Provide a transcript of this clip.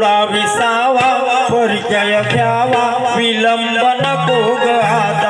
थोडा विसावा परिचय घ्यावा विलंब नको ग आता